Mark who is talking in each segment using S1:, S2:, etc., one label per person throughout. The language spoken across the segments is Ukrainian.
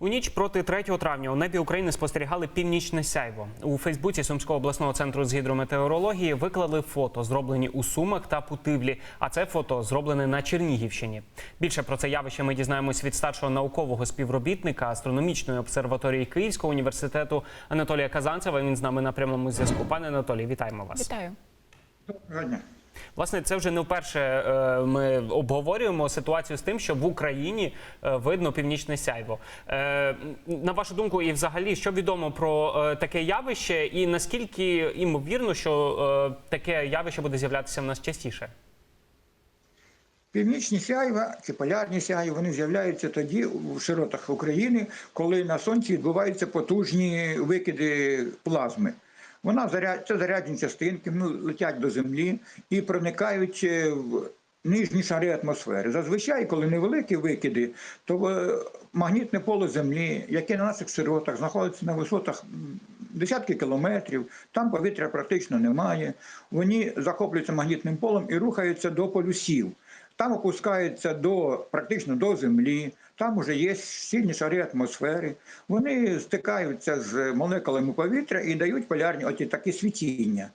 S1: У ніч проти 3 травня у небі України спостерігали північне сяйво. У Фейсбуці Сумського обласного центру з гідрометеорології виклали фото, зроблені у Сумах та Путивлі. А це фото зроблене на Чернігівщині. Більше про це явище ми дізнаємось від старшого наукового співробітника астрономічної обсерваторії Київського університету Анатолія Казанцева. Він з нами на прямому зв'язку. Пане Анатолій, вітаємо вас.
S2: Вітаю.
S3: Доброго дня.
S1: Власне, це вже не вперше е, ми обговорюємо ситуацію з тим, що в Україні е, видно північне сяйво. Е, на вашу думку, і взагалі, що відомо про таке явище, і наскільки імовірно, що таке явище буде з'являтися в нас частіше?
S3: Північні сяйва чи полярні сяйва вони з'являються тоді у широтах України, коли на сонці відбуваються потужні викиди плазми. Вона заряд, це зарядні частинки, ну, летять до землі і проникають е, в нижні шари атмосфери. Зазвичай, коли невеликі викиди, то е, магнітне поле Землі, яке на наших широтах знаходиться на висотах десятки кілометрів, там повітря практично немає. Вони захоплюються магнітним полем і рухаються до полюсів. Там опускаються до практично до землі, там вже є сильні шари атмосфери. Вони стикаються з молекулами повітря і дають полярні оті такі світіння.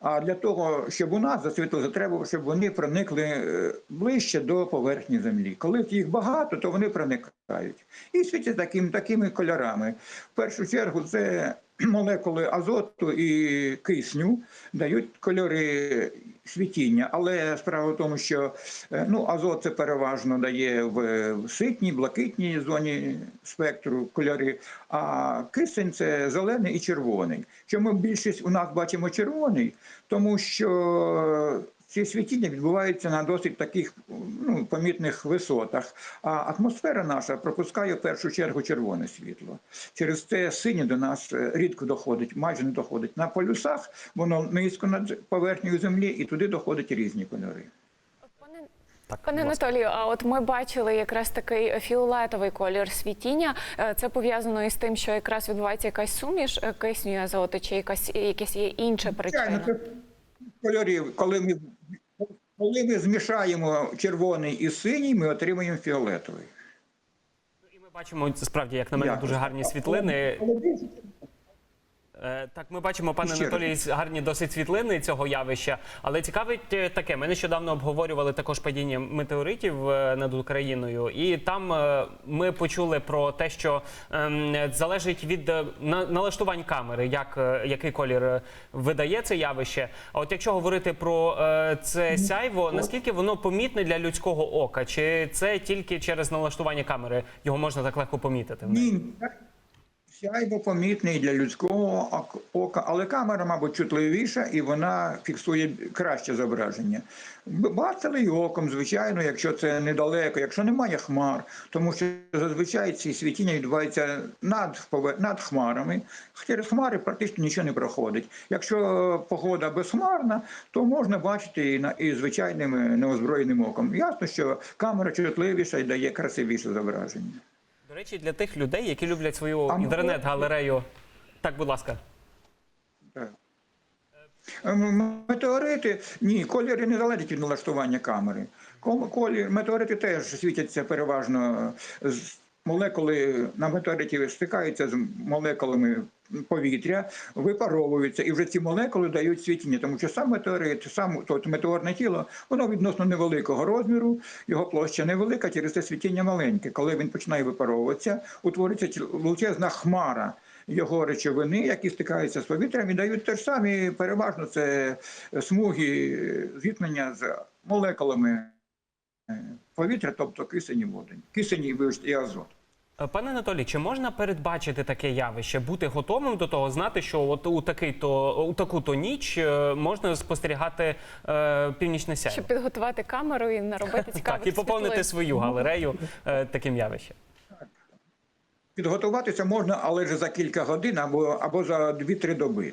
S3: А для того, щоб у нас засвітилося, треба, щоб вони проникли е, ближче до поверхні землі. Коли їх багато, то вони проникають. І світять таким, такими кольорами. В першу чергу це молекули азоту і кисню дають кольори світіння. Але справа в тому, що е, ну, азот це переважно дає в в ситній, блакитній зоні спектру кольори, а кисень це зелений і червоний. Чому більшість у нас бачимо червоний? Тому що ці світіння відбуваються на досить таких ну, помітних висотах. А атмосфера наша пропускає в першу чергу червоне світло. Через це синє до нас е, рідко доходить, майже не доходить. На полюсах воно низько над поверхнею землі, і туди доходять різні кольори.
S2: Пане,
S1: Так,
S2: пане. Анатолію, а от ми бачили якраз такий фіолетовий колір світіння. Е, Це пов'язано із тим, що якраз відбувається якась суміш е, кисню азоту, чи якась якась є інша
S3: Звичайно,
S2: причина?
S3: це кольорів, коли ми, коли ми змішаємо червоний і синій, ми отримаємо фіолетовий.
S1: І ми бачимо справді, як на мене, дуже гарні світлини. Е, Так, ми бачимо, пане
S3: Ще.
S1: Анатолій, гарні досить світлини цього явища. Але цікавить е, таке. Ми нещодавно обговорювали також падіння метеоритів е, над Україною, і там ми почули про те, що ем, залежить від налаштувань камери, як який колір видає це явище. А от якщо говорити про це сяйво, наскільки воно помітне для людського ока? Чи це тільки через налаштування камери його можна так легко помітити?
S3: Ні, сяйво помітний для людського ока, але камера, мабуть, чутливіша і вона фіксує краще зображення. Бачили і оком, звичайно, якщо це недалеко, якщо немає хмар, тому що зазвичай ці світіння відбуваються над, над хмарами. Через хмари практично нічого не проходить. Якщо погода безхмарна, то можна бачити і, на, і звичайним е, неозброєним оком. Ясно, що камера чутливіша і дає красивіше зображення.
S1: Речі, для тих людей, які люблять свою
S3: А
S1: інтернет-галерею. Так, будь ласка.
S3: Ем, Метеорити, ні, кольори не залежать від налаштування камери. Колір, метеорити теж світяться переважно з молекули на метеориті стикаються з молекулами повітря, випаровуються, і вже ці молекули дають світіння, тому що сам метеорит, сам тобто метеорне тіло, воно відносно невеликого розміру, його площа невелика, через це світіння маленьке. Коли він починає випаровуватися, утворюється величезна хмара його речовини, які стикаються з повітрям і дають те ж самі, переважно це смуги зіткнення з молекулами е, повітря, тобто кисень і водень, кисень і, вибачте, і азот.
S1: Е, Пане Анатолій, чи можна передбачити таке явище, бути готовим до того, знати, що от у такий то у таку то ніч е, можна спостерігати е, північне сяйво?
S2: Щоб підготувати камеру і наробити цікавих
S1: Так, і поповнити
S2: світлин.
S1: свою галерею е, таким явищем.
S3: Підготуватися можна, але вже за кілька годин або, або за 2-3 доби.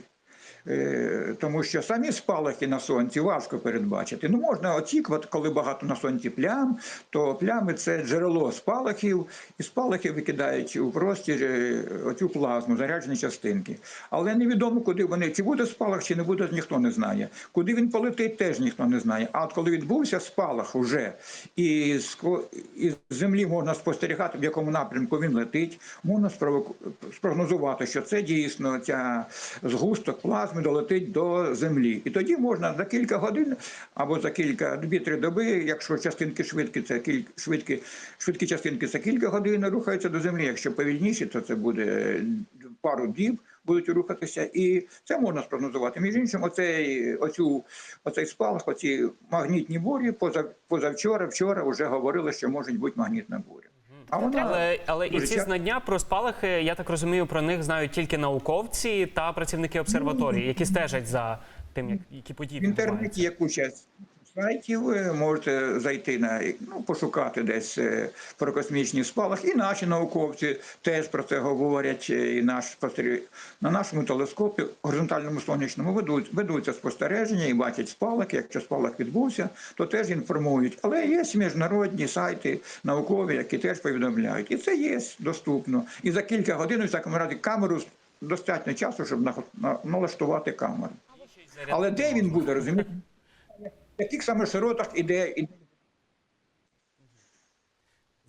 S3: Е, Тому що самі спалахи на сонці важко передбачити. Ну можна очікувати, коли багато на сонці плям, то плями це джерело спалахів, і спалахи викидають у простір е, оцю плазму, заряджені частинки. Але невідомо, куди вони чи буде спалах, чи не буде, ніхто не знає. Куди він полетить, теж ніхто не знає. А от коли відбувся спалах уже, і з із землі можна спостерігати, в якому напрямку він летить, можна спрогнозувати, що це дійсно ця згусток плазми долетить до землі. І тоді можна за кілька годин або за кілька дві-три доби, якщо частинки швидкі, це кілька швидкі, швидкі частинки це кілька годин рухаються до землі. Якщо повільніші, то це буде е, пару діб. Будуть рухатися, і це можна спрогнозувати. Між іншим, оцей, оцю, оцей спалах, оці магнітні бурі, поза, позавчора, вчора вже говорили, що можуть бути магнітна буря. А вона
S1: Але, але і ці знання про спалахи, я так розумію, про них знають тільки науковці та працівники обсерваторії, які стежать за тим, як які події
S3: В інтернеті Яку куча сайтів, можете зайти на ну, пошукати десь е, про космічні спалахи. І наші науковці теж про це говорять. е, І наш на нашому телескопі горизонтальному сонячному ведуть, ведуться спостереження і бачать спалахи. Якщо спалах відбувся, то теж інформують. Але є міжнародні сайти наукові, які теж повідомляють. І це є доступно. І за кілька годин, у всякому разі, камеру достатньо часу, щоб на- на- налаштувати камеру. Але де він буде, розумієте? В яких саме широтах іде,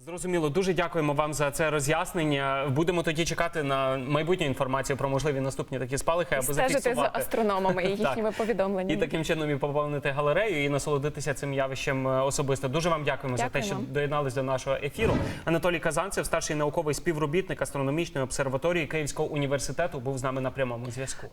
S1: Зрозуміло, дуже дякуємо вам за це роз'яснення. Будемо тоді чекати на майбутню інформацію про можливі наступні такі спалахи, аби
S2: Стежити за астрономами і їхніми повідомленнями.
S1: І таким чином і поповнити галерею і насолодитися цим явищем е, особисто. Дуже вам дякуємо за те, що доєднались до нашого ефіру. Анатолій Казанцев, старший науковий співробітник астрономічної обсерваторії Київського університету, був з нами на прямому зв'язку.